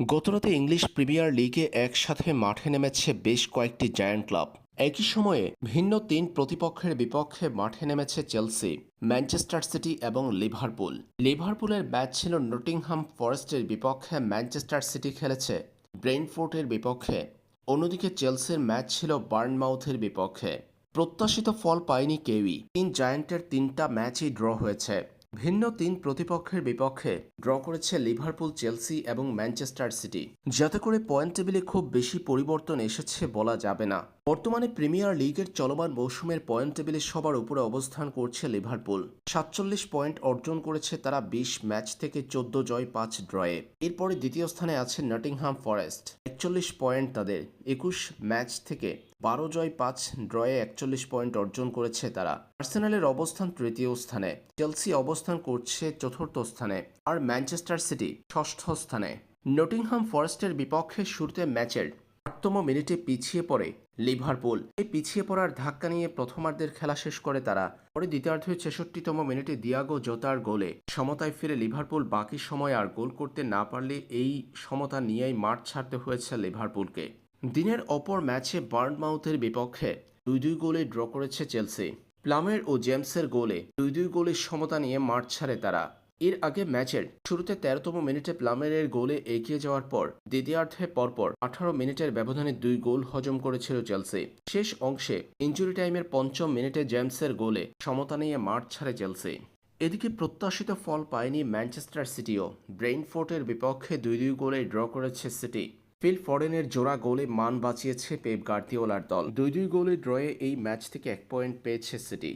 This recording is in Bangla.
গতরাতে ইংলিশ প্রিমিয়ার লিগে একসাথে মাঠে নেমেছে বেশ কয়েকটি জায়ান্ট ক্লাব। একই সময়ে ভিন্ন তিন প্রতিপক্ষের বিপক্ষে মাঠে নেমেছে চেলসি, ম্যানচেস্টার সিটি এবং লিভারপুল। লিভারপুলের ম্যাচ ছিল নটিংহাম ফরেস্টের বিপক্ষে ম্যানচেস্টার সিটি খেলেছে ব্রেইনফোর্টের বিপক্ষে। অন্যদিকে চেলসির ম্যাচ ছিল বার্নমাউথের বিপক্ষে। প্রত্যাশিত ফল পায়নি কেউই। তিন জায়ান্টের তিনটা ম্যাচই ড্র হয়েছে। ভিন্ন তিন প্রতিপক্ষের বিপক্ষে ড্র করেছে লিভারপুল, চেলসি এবং ম্যানচেস্টার সিটি। যাতে করে পয়েন্ট টেবিলে খুব বেশি পরিবর্তন এসেছে বলা যাবে না। বর্তমানে প্রিমিয়ার লিগের চলমান মৌসুমের পয়েন্ট টেবিলে সবার উপরে অবস্থান করছে লিভারপুল। সাতচল্লিশ পয়েন্ট অর্জন করেছে তারা বিশ ম্যাচ থেকে চোদ্দ জয়, পাঁচ ড্রয়ে। এরপরে দ্বিতীয় স্থানে আছে নটিংহাম ফরেস্ট। একচল্লিশ পয়েন্ট তাদের একুশ ম্যাচ থেকে বারো জয়, পাঁচ ড্রয়ে একচল্লিশ পয়েন্ট অর্জন করেছে তারা। আর্সেনালের অবস্থান তৃতীয় স্থানে। চেলসি অবস্থান করছে চতুর্থ স্থানে আর ম্যানচেস্টার সিটি ষষ্ঠ স্থানে। নটিংহাম ফরেস্টের বিপক্ষে শুরুতে ম্যাচের আটতম মিনিটে পিছিয়ে পড়ে লিভারপুল। এই পিছিয়ে পড়ার ধাক্কা নিয়ে প্রথমার্ধের খেলা শেষ করে তারা। পরে দ্বিতীয়ার্ধের ছেষট্টিতম মিনিটে দিয়াগো জোতার গোলে। সমতায় ফিরে লিভারপুল বাকি সময় আর গোল করতে না পারলে এই সমতা নিয়েই মাঠ ছাড়তে হয়েছে লিভারপুলকে। দিনের অপর ম্যাচে বার্নমাউথের বিপক্ষে দুই দুই গোলে ড্র করেছে চেলসি। প্লামের ও জেমসের গোলে দুই দুই গোলের সমতা নিয়ে মাঠ ছাড়ে তারা। এর আগে ম্যাচের শুরুতে তেরোতম মিনিটে প্লামেরের গোলে এগিয়ে যাওয়ার পর দ্বিতীয়ার্ধে পরপর আঠারো মিনিটের ব্যবধানে দুই গোল হজম করেছিল চেলসি। শেষ অংশে ইঞ্জুরি টাইমের পঞ্চম মিনিটে জেমসের গোলে সমতা নিয়ে মাঠ ছাড়ে চেলসি। এদিকে প্রত্যাশিত ফল পায়নি ম্যানচেস্টার সিটিও। ব্রেইনফোর্টের বিপক্ষে দুই দুই গোলে ড্র করেছে সিটি। ফিল ফরেনের জোড়া গোলে মান বাঁচিয়েছে পেপ গার্দিওলার দল। দুই দুই গোলে ড্রয়ে এই ম্যাচ থেকে এক পয়েন্ট পেয়েছে সিটি।